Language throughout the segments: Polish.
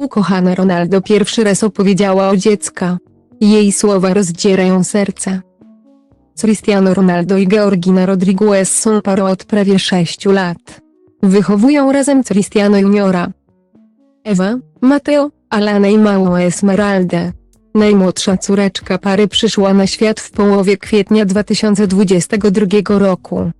Ukochana Ronaldo pierwszy raz opowiedziała o dziecka. Jej słowa rozdzierają serce. Cristiano Ronaldo i Georgina Rodriguez są parą od prawie 6 lat. Wychowują razem Cristiano Juniora. Ewa, Mateo, Alana i małą Esmeraldę. Najmłodsza córeczka pary przyszła na świat w połowie kwietnia 2022 roku.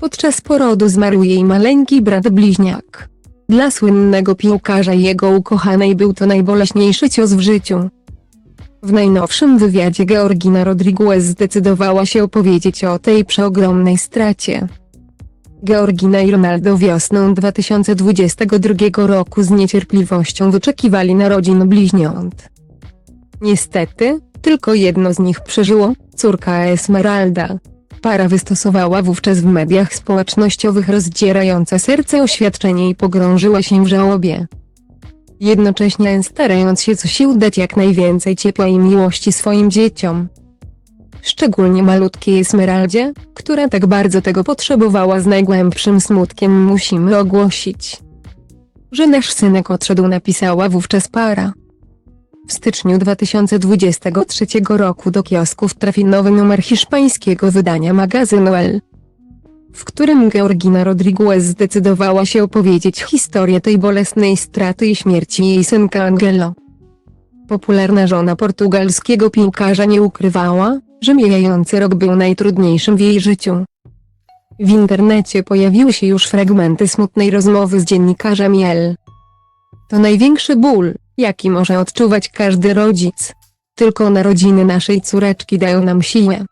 Podczas porodu zmarł jej maleńki brat bliźniak. Dla słynnego piłkarza i jego ukochanej był to najboleśniejszy cios w życiu. W najnowszym wywiadzie Georgina Rodriguez zdecydowała się opowiedzieć o tej przeogromnej stracie. Georgina i Ronaldo wiosną 2022 roku z niecierpliwością wyczekiwali narodzin bliźniąt. Niestety, tylko jedno z nich przeżyło, córka Esmeralda. Para wystosowała wówczas w mediach społecznościowych rozdzierające serce oświadczenie i pogrążyła się w żałobie. Jednocześnie starając się co sił dać jak najwięcej ciepła i miłości swoim dzieciom. Szczególnie malutkiej Esmeraldzie, która tak bardzo tego potrzebowała z najgłębszym smutkiem musimy ogłosić. Że nasz synek odszedł napisała wówczas para. W styczniu 2023 roku do kiosków trafi nowy numer hiszpańskiego wydania magazynu El, w którym Georgina Rodriguez zdecydowała się opowiedzieć historię tej bolesnej straty i śmierci jej synka Angelo. Popularna żona portugalskiego piłkarza nie ukrywała, że mijający rok był najtrudniejszym w jej życiu. W internecie pojawiły się już fragmenty smutnej rozmowy z dziennikarzem El. To największy ból, jaki może odczuwać każdy rodzic. Tylko narodziny naszej córeczki dają nam siłę.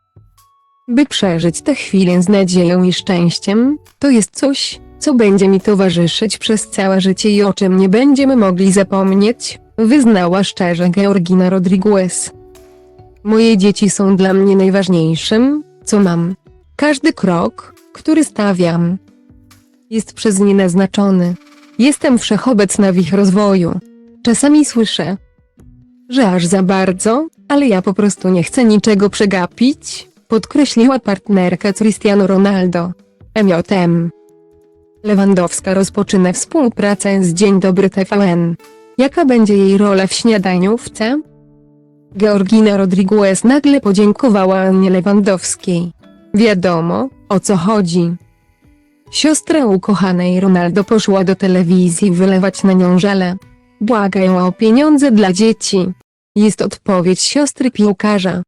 By przeżyć tę chwilę z nadzieją i szczęściem, to jest coś, co będzie mi towarzyszyć przez całe życie i o czym nie będziemy mogli zapomnieć, wyznała szczerze Georgina Rodriguez. Moje dzieci są dla mnie najważniejszym, co mam. Każdy krok, który stawiam, jest przez nie naznaczony. Jestem wszechobecna w ich rozwoju. Czasami słyszę, że aż za bardzo, ale ja po prostu nie chcę niczego przegapić, podkreśliła partnerka Cristiano Ronaldo. MJM. Lewandowska rozpoczyna współpracę z Dzień Dobry TVN. Jaka będzie jej rola w śniadaniówce? Georgina Rodriguez nagle podziękowała Annie Lewandowskiej. Wiadomo, o co chodzi. Siostra ukochanej Ronaldo poszła do telewizji wylewać na nią żale. Błagają o pieniądze dla dzieci. Jest odpowiedź siostry piłkarza.